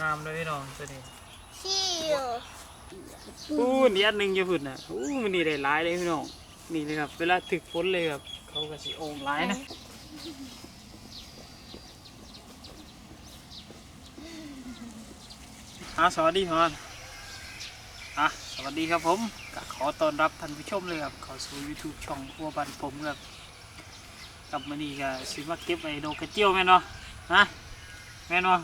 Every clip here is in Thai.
งามเลยพี่น้องตัวนี้ชิวอู้นี่อันหนึงจะพุ่นน่ะอู้มันนี่ได้หลายเลยพี่น้องนี่เลยครับ เวลาถึกฝนเลยครับ เขาก็สิโอ่งหลายนะอะสวัสดีพ่อนอะสวัสดีครับผมก็ขอต้อนรับท่านผู้ชมเลยครับเข้าสู่ YouTube ช่องครัวบันผมครับกลับมานี่ก็สิมาเก็บไอ้ดอกกระเจียวแม่นเนาะฮะแม่นเนาะ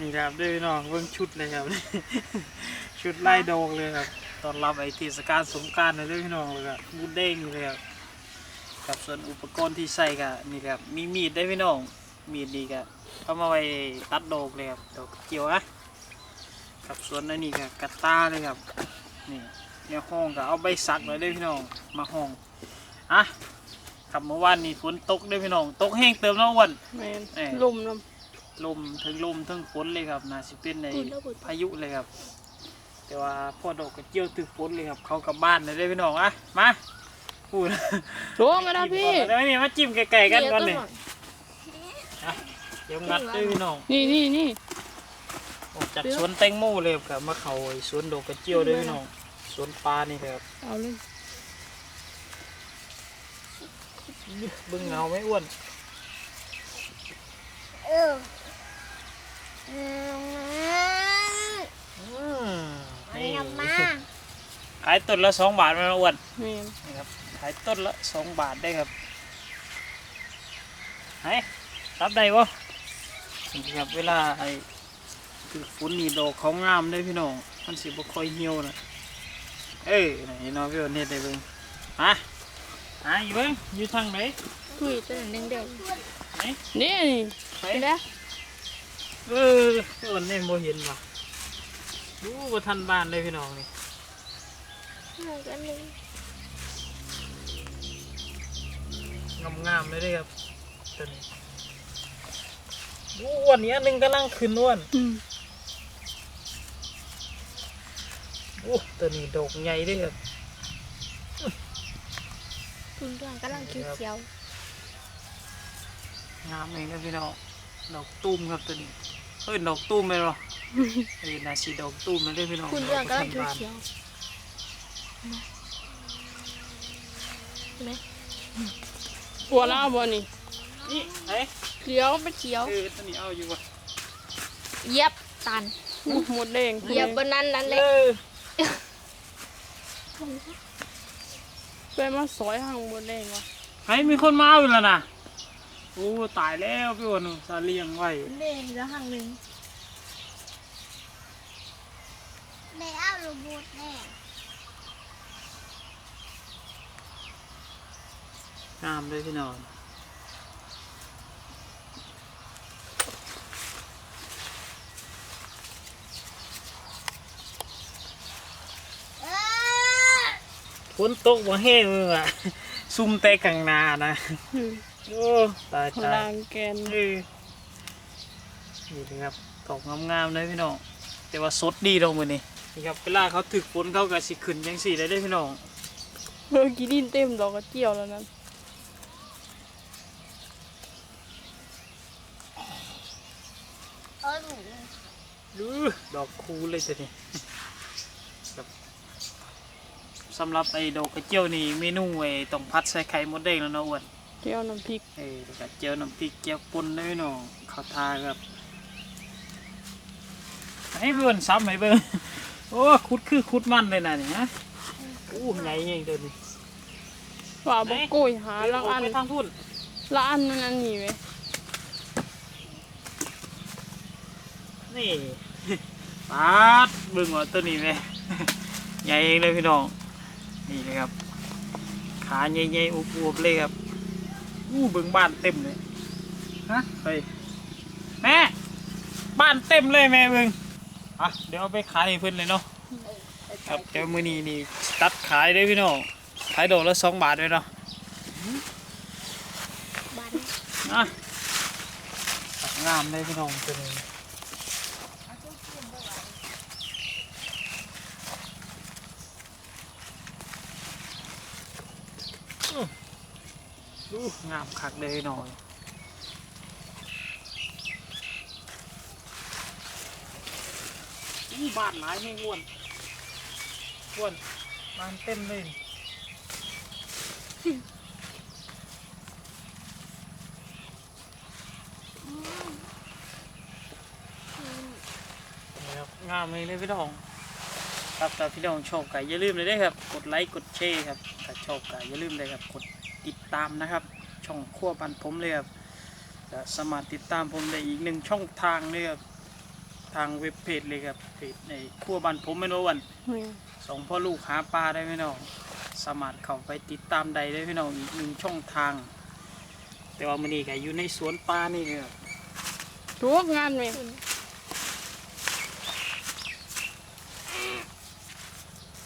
นี่ครับเด้วยพี่น้องเบิ่งชุดเลยครับ ชุดไล่ดอกเลยครับ ตอนรับไอ้เทศกาลสงกรารเลยเด้วยพี่น้องเลยครับบูดเด้งอยู่เลยครับกับส่วนอุปกรณ์ที่ใส่ก็นี่ครับมีมีดได้พี่น้องมีดดีก็เอามาไว้ตัดดอกเลยครับดอกกระเจียวนะกับส่วนอันนี้ก็กระตาเลยครับนี่เนี่ยห้องก็เอาใบสักเลยเด้อพี่น้องมาห้องอะครับเมื่อวานนี้ฝนตกเด้อพี่น้อง ตกแห้งเติมน้องวันแม่นเอ้ยลมน้ ลมถึงลมถึงฝนเลยครับน่าสิเป็นในปุ่นแล้วปุ่นพายุเลยครับ แต่ว่าพ่อดอกกระเจียวถึงฝนเลยครับ เขากลับบ้านเลยเด้อพี่น้องอะมาพูดำโหมาได้พี่เดี๋ยวนี่มาจิ้มไก่ๆกันก่อนเลยเดี๋ยวงัดเด้อพี่น้องนี่นี่นี่ออกจากสวนแตงโมเลยครับมาเขาไอ้สวนดอกกระเจียวเด้อพี่น้องสวนปลานี่ครับเอาเลยเบิ่งเงาไม่อ้วนเอออืมอืมเอานี่กลับมาขายต้นละสองบาทไหมน้องอ้วนแม่นนี่ครับขายต้นละสองบาทได้ครับไหนรับได้ปะนี่ครับเวลาไอ้คือฝนนี่ดอกเขางามได้อพี่น้องมันสิบ่ค่อยเหี่ยวนะเอ้ยไหนน้องพี่อ้วนเฮ็ดได้เบิ่งมาหาอยู่เบิ่งอยู่ทางไหนคุยตัวนั้นแดงไหนๆนี่นี่ไปเห็นไหม เออพี่อ้วนนี่ยโมเห็นว่ะดูว่าทันบ้านเลยพี่น้องนี่หนูก็นึงามๆเลยด้อครับตัวนี้ดูอ้วนนี้อันหนึงกำลังขึ้นอ้วนอืมโอ้ตัวนี้ดกใหญ่ด้อครับคุณกำลังกำลังเขียวงามเองครับพี่น้องดอกตุ้มครับตัวนี้ เฮ้ยดอกตุ้มไหมหรอเฮ้ยนาสีดอกตุ้มมาเด้อพี่น้องๆคุณกำลังกำลังดอเขียวบานๆเห็นไหมหัวแล้วบ่นี่นี่เอ้ยเขียวเป็นเขียวเออตัวนี้เอาอยู่ว่ะเหย็บตันอู้หมดแดงเหย็บบนนั้นนั่นเลเอยอไปมาสอยห่างหมดแดงวะให้มีคนมาเอาอยู่แล้วนะโอ้ตายแล้วพี่อ้วนซาเลียงไว้เล่นแล้วห่างหนึ่งแม่เอาลูกบูดแน่งามเลยพี่น้องเออฝนตกมาแห้งเลยอะซุ่มแต่กลางนานะอืม โอ้ตายพตาลัยงแกนเออนี่นะครับตกงามๆเลยพี่น้อง แต่ว่าสดดีตรงมือนี่นี่ครับเวลาเขาถึกฝนเขาก็สิขึ้นยังสี่ได้เด้อพี่น้องเมื่อกี้ดินเต็มดอกกระเจียวแล้วนั้นเออหนูดูดอกคูเลยตัวนี้ครับสำหรับไอ้ดอกกระเจียวนี่เมนูไอ้ต้องพัดใส่ไข่มดแดงแล้วเนาะอ้วน เจียวน้ำพริกเอ้ยแล้วก็เจียวน้ำพริกเจียวป่นด้วยพี่น้องข้าวทาครับให้เบิ่นซ้ำให้เบิ่งโอ้คุดคือคุดมันเลยนะนี่ฮะอู้ใหญ่เองตัวนี้ว่าบ่โกยหาละอันไปทางพุ่นละอันนั่นอันนี้ไหมนี่ปาดเบิ่งว่าตัวนี้ไหมใหญ่เองเลยพี่น้องนี่เลยครับขาใหญ่ๆอวบๆเลยครับ อู้เบิ่งบ้านเต็มเลยฮะเฮ้ยแม่บ้านเต็มเลยแม่เบิ่งอะเดี๋ยวเอาไปขายให้เพิ่นเลยเนาะครับเดี๋ยวมื้อนี้นี่ตัดขายได้พี่น้องขายดอกละสองบาทเลยเนาะบันอะงามเลยพี่น้องตัวนี้ งามคักเลยหน่อยอู้บาดหลายให้อ้วนอ้วนบานเต็มเลยนี่นี่ครับงามเลยเลยพี่น้องครับถ้าพี่น้องชอบก็อย่าลืมเลยเด้อครับ กดไลค์ กดแชร์ครับถ้าชอบก็อย่าลืมเลยครับ กดติดตามนะครับ ช่องขั้วบันผมเลยครับจะสามารถติดตามผมได้อีกหนึ่งช่องทางเลยครับทางเว็บเพจเลยครับเพจในขั้วบันผมไม่รู้วันแม่นสองพ่อลูกหาปลาได้พี่น้องสามารถเข้าไปติดตามใดได้พี่น้องอีกหนึ่งช่องทาง แต่ว่ามันนี่ก็อยู่ในสวนปลานี่เลยครับทุกงานไหม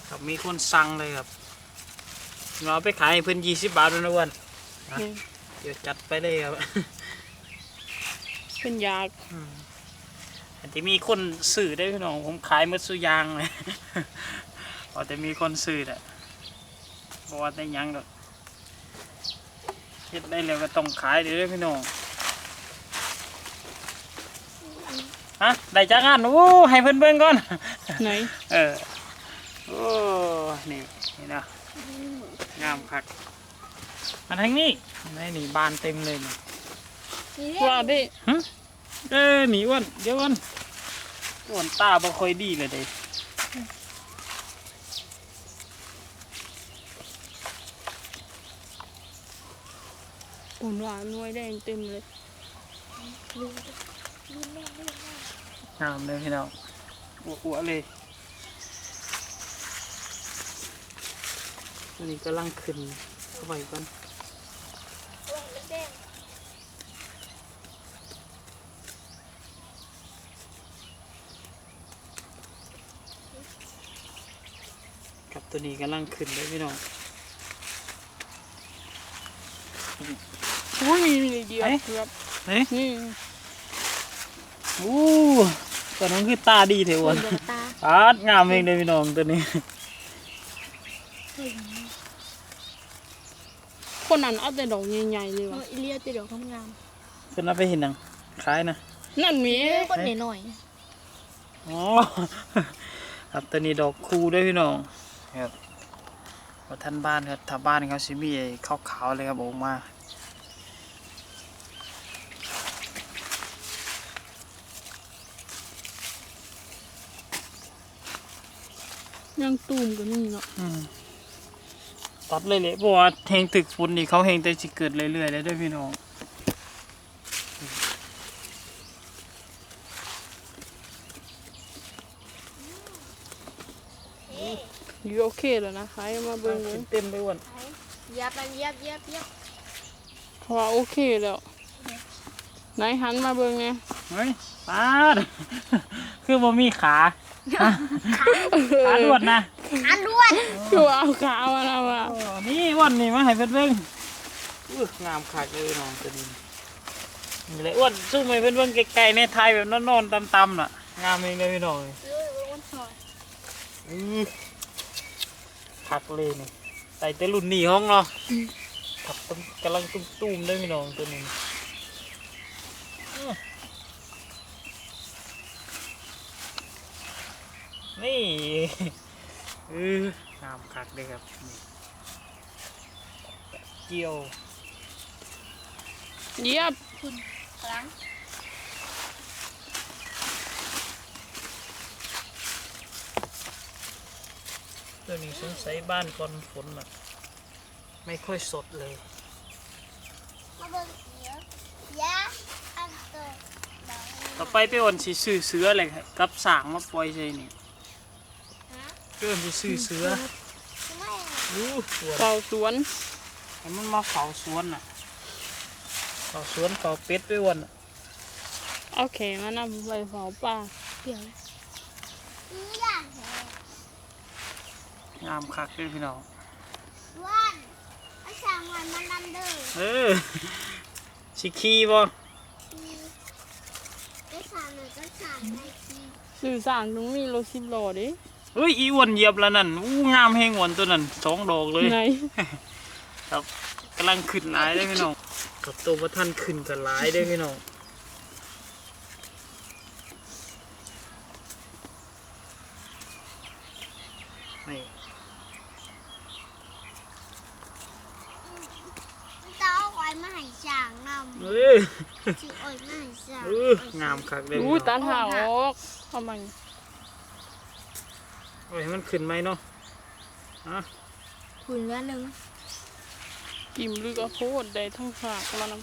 ครับมีคนสั่งเลยครับเราเอาไปขายให้เพิ่นยี่สิบบาทด้วยนะอ้วันแม่น เดี๋ยวจัดไปเลยครับเป็นยากอาจจะมีคนสื่อได้พี่น้องผมขายหมดสุอยางเลยพอจะมีคนสื่อแหละบอกว่าได้หยังดอกเฮ็ดได้แล้วก็ต้องขายเดี๋ยวเด้อพี่น้องฮะได้จากงานโอ้ให้เพิ่นเบิ่งก่อนไหนเออโอ้นี่นี่นะงามคัก มาทางนี้นี่นี่บานเต็มเลยนี่นี่ว่าดิเออหนีอ้วนเดี๋ยวอ้วนอ้วนตาบ่ค่อยดีเลยเด้อุ่นหวานหน่วยแดงเต็มเลยงามเลยพี่น้องอ้วๆเลยตัวนี้กำลังขึ้นเข้าไปก่อน ตัวนี้กำลังขึ้นเลยพี่น้องอุ้ยมีมีเดียวไหนเกือบเฮ้ยนี่อู้ตัวนั้นคือตาดีเถอะอ้วนดวงตาอาดงามเองเลยพี่น้องตัวนี้ คนนั้นเอาแต่ดอกใหญ่ๆเลยเอว่ะออีเลียติดดอกงามเพิ่นเอาไปเห็นหนังคล้ายนะนั่นมีๆเออคนหน่อยอ๋อครับตัวนี้ดอกคูด้วยพี่น้อง ครับว่าท่านบ้านครับถ้าบ้านเขาสิมีไอ้ขาวๆเลยครับออกมายังตูมก็มีเนาะอืมตัดเลยเลยเพราะว่าแหงตึกฝุ่นนี่เขาแหงแต่สิเกิดเรื่อยๆเลยเด้วยพี่น้อง อยู่โอเคแล้วนะขายมาเบิ่งเลยเต็มไปอ้วนๆยับมันยับยับยับเพราะว่าโอเคแล้วไหนหันมาเบิ่งไงเฮ้ยปาด คือบ่มีขาขาด่วนนะอันด้วนคือว่าเอาขามาแล้วอะอ๋อนี่อ้วนนี่มาให้เพิ่นเบิ่งอื้องามคักเลยน้องตัวนี้นี่เลยอ้วนสู้ให้เพิ่นเบิ่งไกลๆในไทยแบบนอนๆต่ำๆน่ะ งามเองเลยพี่น้องเอออ้วนซอยอื้อ คักเลยนี่ใส่แต่รุ่นนี้ห้องเนาะครับตุ้มกำลังตุ้มๆเลยพี่น้องตัวนี้นี่เอองามคักเลยครับนี่เกี่ยวเยียบคุณครั้ง ตัวนี้สงสัยบ้านก่อนฝนน่ะไม่ค่อยสดเลย มาเบิ่งเดี๋ยวอยาอันโตดอกต่อไปไปอ่อนสิซื้อเสืออะไรกับสางมาปล่อยใช่นี่ฮะเพื่อนสิซื้อเสือทำไมรู้สวนเป่าสวนให้มันมาเฝ้าสวนน่ะเฝ้าสวนเฝ้าเป็ดไปอ่อนน่ะเอาแขนมานำไปเผาป่าเดี๋ยวนะอีหล่ะ งามคักเลยพี่น้องด้วนเอาสั่งมันมานำเด้อเออสิขี่บ่มีได้สั่งหนึ่งก็สั่งได้ทีสื่อสารตรงมีรถสิบล้อดิเฮ้ยอีอ้วนเหยียบแล้วนั่นอู้งามแหงอ้วนตัวนั้นสองดอกเลยไหนครับกำลังขึ้นหลายได้อพี่น้องกับตัวว่าท่านขึ้นกันหลายได้อพี่น้อง เอ้ยที่อ่อยง่ายจ้ะเอองามคักเลยอู้ตัดหางออกเอามันโอ้ยมันขึ้นไหมเนาะอะคุณละหนึ่งกิมลึกเอาโคตรได้ทั้งฝากมานำ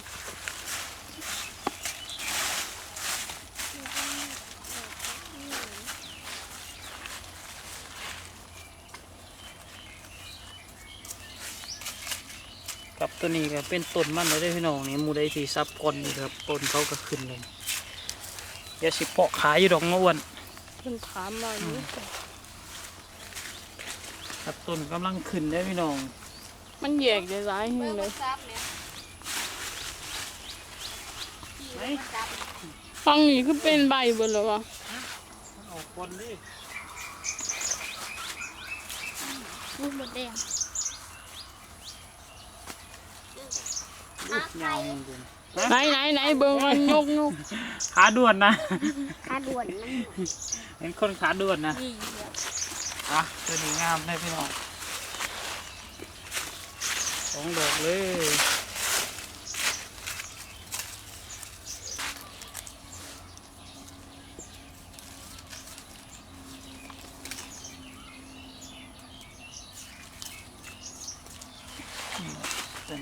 กับ ตัวนี้ก็เป็นต้นมันเลยเด้อพี่น้องนี่หมูได้สีซับก่อนนี่ครับต้นเขาก็ขึ้นเลยอย่าสิเพาะขายอยู่ดอกเนาะอ้วนเพิ่นถามมาอยู่ครับต้นกำลังขึ้นได้อพี่น้อง มันแยกได้หลายแห่งเลยไหนฟังนี่คือเป็นใบเบิดแล้ววะเอาคนดิลูกหมดแดง ยาวมึงดูไหนไหนไหนเบิ่งกันยกยกขาด่วนนะ ขาด่วนมันเห็นคนขาด่วนนะดีอะตัวนี้งามได้อพี่น้องสองดอกเลย ต้น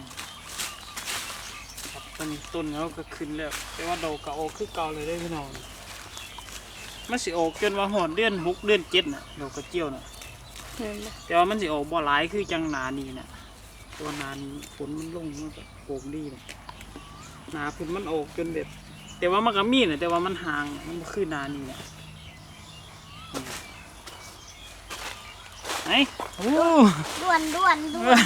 ครับ แล้วก็ขึ้นแล้ว แต่ว่าดอกก็ออกคือเก่าเลยได้พี่น้องมันสิออกจนว่าหอดเดือนหกเดือนเจ็ดน่ะดอกกระเจียวน่ะเห็นบ่แต่ว่ามันสิออกบ่หลายคือจังหนานีน่ะตัวนานีฝนมันลงมันก็โป่งดีเลยหนาฝนมันออกจนแบบแต่ว่ามันก็มีน่ะแต่ว่ามันห่างมันคือนานีน่ะไหนโอ้ด่วนด่วนด่วน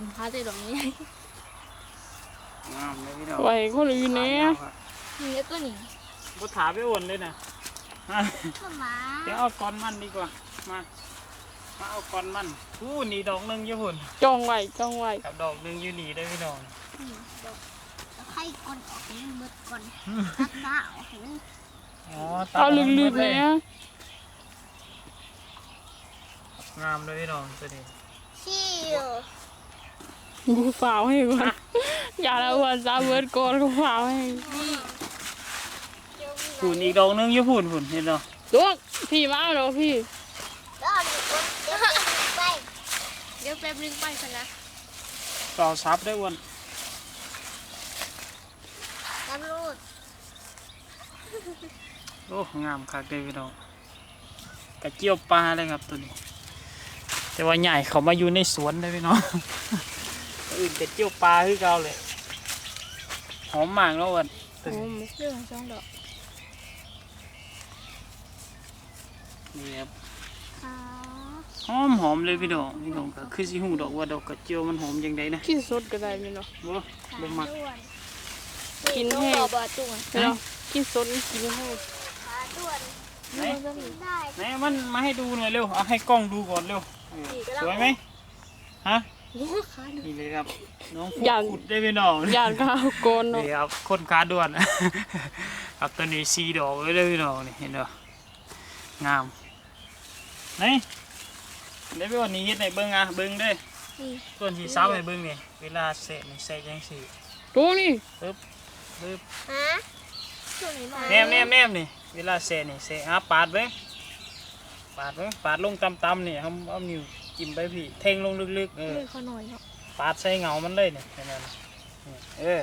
สินค้าใจดอกนี้งามเลยพี่น้องไว้คนละอยู่แหน่มีแล้วตัวนี้บ่ถาไปอ้วนเลยนะมาเข้ามาเดี๋ยวเอาก้อนมันดีกว่า มา มาเอาก้อนมันอู้นี่ดอกหนึ่งอยู่หุ่นจองไว้จองไว้กับดอกหนึ่งอยู่นี่ได้อพี่น้องแล้วไข่ก้นออกนี่มืดก่อนตักตาออกนี่อ๋อเอาลึกๆเลยนะงามเลยพี่น้องตัวนี้ชิว กูฝ่าวให้ก่อนอย่าละวันซาเบิดก่อนกูฝ่าวให้หุ่นอีกดอกหนึ่งอยู่หุ่นหุ่นเห็นเนาะลูกพี่มาแล้วพี่แล้วเอาเดี๋ยวเดี๋ยวไปเดี๋ยวแป๊บนึงไปซะนะต่อซับได้อ้วนน้ำรูดโอ้งามคักเลยพี่น้องกระเจียวปลาเลยครับตัวนี้ แต่ว่าใหญ่เขามาอยู่ในสวนเลยพี่น้องตัว อื่นกระเจียวปลาคือเก่าเลยหอมมากแล้วอ้วนตัวโอ้นี้มเรื่องสองดอกนี่ครับอ๋อหอมหอมเลยพี่น้องพี่น้องก็คือสิหูดอกว่าดอกกระเจียวมันหอมยังไงนะขี้สดก็ได้พี่เนาะบ่บ่มักด่วนกินแห้งต้องรอบาตุ้งเนาะขี้สดนี่กินให้ขาด่วนไหนได้ไหนมันมาให้ดูหน่อยเร็วเอาให้กล้องดูก่อนเร็วเออสวยไหมฮะ ขาด่วนนี่เลยครับ น้องอย่าขุดได้พี่น้องย่านข้าวโกนเนาะ นี่ครับคนขาด่วน ครับตัวนี้สีดอกเลยเด้อพี่น้องนี่เห็นเด้องามไหนได้ไปวันนี้เฮ็ดให้เบิ่งอะเบิ่งเด้อนี่ ส่วนสีเสาให้เบิ่งนี่เวลาเสร็จนี่ใส่จังซี่ดูนี่ปึ๊บปึ๊บฮะช่วงนี้มาแนมแนมแนมนี่เวลาเสร็จนี่เสร็จอะปาดเบิ่งปาดเบิ่งปาดลงต่ำๆนี่เอาเอานิ้ว จิ้มไปพี่ เท่งลงลึกๆเออเลยเขาหน่อยเนาะปาดใส่เงามันเลยเนี่ยเห็นไหมนี่เออ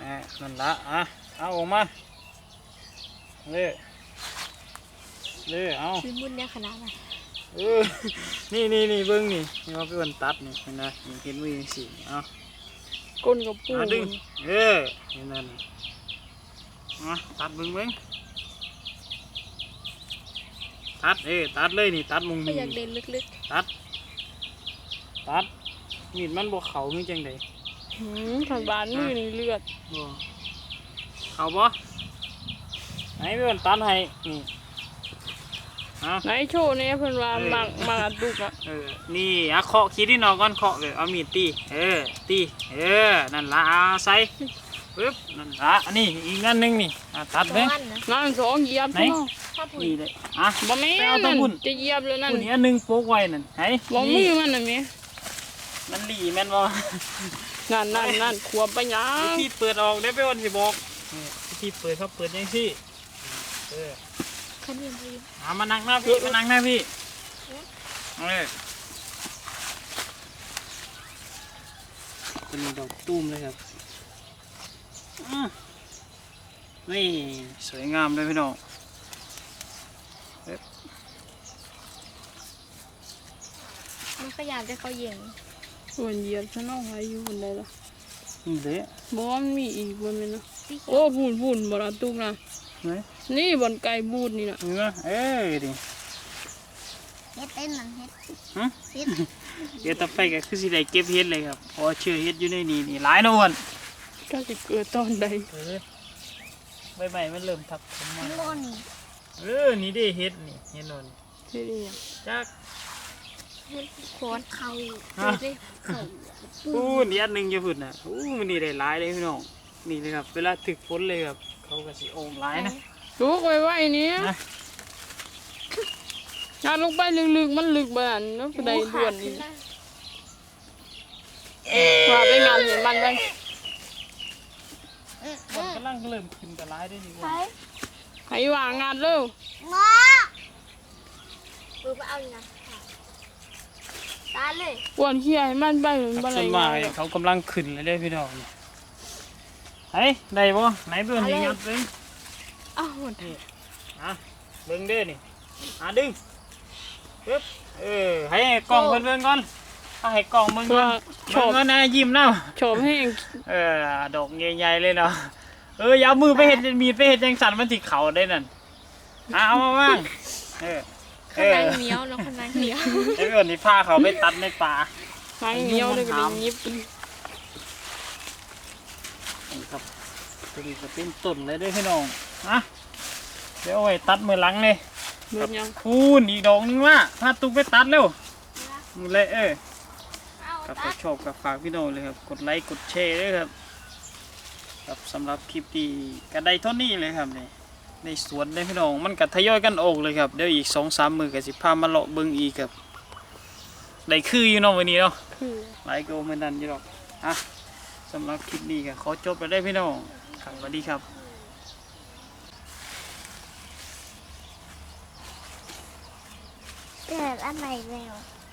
อะนั่นละอะเอาออกมาเลยเลยเอาซื้อมุนเนี่ยขนาดไหนเออนี่นี่นี่เบิ้งนี่นี่ว่าเป็นตัดนี่เห็นไหมนี่เห็นมือยังสีเอากนกับปูเอาดึงเออเห็นไหมนี่เอาตัดเบิ้งเบิ้ง ตัดเออตัดเลยนี่ตัดมุงก็นี่อยากเดินลึกตัด ตัดมีดมันบวเขาคือจังไดหืมขันบานมือนี่เลือดบ่เขาบ่ไหนพี่วันตัดให้นี่เอา ไหนโชว์เนี่ยเพิ่นว่าเอ้ยมักมักอัดดุกอะเออ นี่อะเคาะคิดที่นอนก่อนเคาะเลยเอามีดตี เออ ตี เออ นั่นละเอาใส่ปึ๊บ นั่นอะอันนี้อีกอันหนึงนี่อะตัดเลยวันนะงานสองเหยียบไหน เนาะถ้าปุ๋ย นี่เลยอะบ่แม่ไปเอานตะนั่นบุญจะเหยียบเลยนั่นตัวนี้อันหนึงโป๊กไว้นั่นไหนบ่มืนี่อมันน่ะแม่มันหลีแม่นบ่นั่นนั่นนั่นขวบไปหยัวิงธีเปิดออกได้ไปวันสิบอกนี่วิธีเปิดเขาเปิดยังซี่เออคันนี้ปุ๋ยหามานั่งหน้าพี่มานั่งหน้าพี่เออเป็นดอกตุ้มเลยครับอื้อนี่สวยงามเลยพี่น้อง มันก็อยากได้เขาเย็นส่วนเหยียบซะเนาะไว้อยู่บนใดล่ะนี่เลยบ่มันมีอีกบ่แม่นเนาะโอ้พูนพูนบ่ละตุ้มนะไหนนี่บนไก่บูดนี่น่ะเนื้อเอ้ยดิเฮ็ดเป็นมันเฮ็ดฮะเฮ็ดเดี๋ยวต่อไปก็คือสิได้เก็บเห็ดเลยครับเพอเชื่อเห็ดอยู่ในนี่นี่หลายเนาะอ้วนก็สิเกิดตอนใดเออใบใหม่มันเริ่มทับผมมามันโลนี่เออนี่ได้เห็ดนี่เห็ดนนเฮ็ดอีหยังจัก เฮ็ดโคนเขาฮะเฮ็ดเขาอู้นี่อันหนึ่งจะพุ่นนะอู้มันนี่ได้หลายเลยพี่น้องนี่เลยครับ เวลาถึกฝนเลยครับ เขาก็สิโอ่งหลายนะลูกไว้ไว้นี่นะงานลงไปลึกๆมันลึกบ่อันเนาะผู้ใดด่วนนี่ว่าไปงานเห็นมันไปมันกำลังเริ่มขึ้นกับหลายได้ดีกไปว่าให้ว่างานเร็วงอปืนมาเอาเลยนะ ตาเลยอ้วนเขี้ยให้มันไปถึงครับบ่ส่ได้วนงามากนเนี่ยเขากำลังขึ้นเลยได้อพี่น้องนี่เฮ้ยได้บ่ไหนเบิ่งนี่งัดเลยอ้าวนี่อะเบิ่งเด้อนี่อะดึงปึ๊บเออให้กล้องเพิ่นเบิ่งก่อนเอาให้กล้องเบิ่งก่ว่าอนชเบิ่องบก่อนนะยิ้มเนาะ ชอบแห้งเออดอกใหญ่ๆเลยเนาะเอออย่าเอามือไปเห็ดมีดไปเห็ดจังสันมันติเขาได้นั่นอะเอามาว่างเออเอ ข้างอในเหนียวเนาะข้างในเหนียวไอ้เพื่อนนี่พาเขาไปตัดในป่าหางเหนียวเลยก็ได้ยิบนี่ครับตัวนี้ก็เป็นต้นเลยเด้วยพี่น้องนะเดี๋ยวเอาไว้ตัดมือหลังเลยเบิดยังคูณอีกดอกนึงว่าพาตุกไปตัดเร็วมึงเลยเออเอาครับตัถ้าดชอบกับฝากพี่น้องเลยครับ กดไลค์กดแชร์ด้วยครับครับสำหรับคลิปดีกระไดเท่านี้เลยครับนี่ ในสวนได้พี่น้องมันกัทยอยกันออกเลยครับเดี๋ยวอีกสองสามมือกับสิพามาเลาะเบิ่งอีกครับได้คืออยู่เนาะวันนี้เนาะคือหลายโกเหมือนกันอยู่หรอกอะสำหรับคลิปนี้ก็ขอจบไปได้พี่น้องครับสวัสดีครับเกิดอะไรแล้ว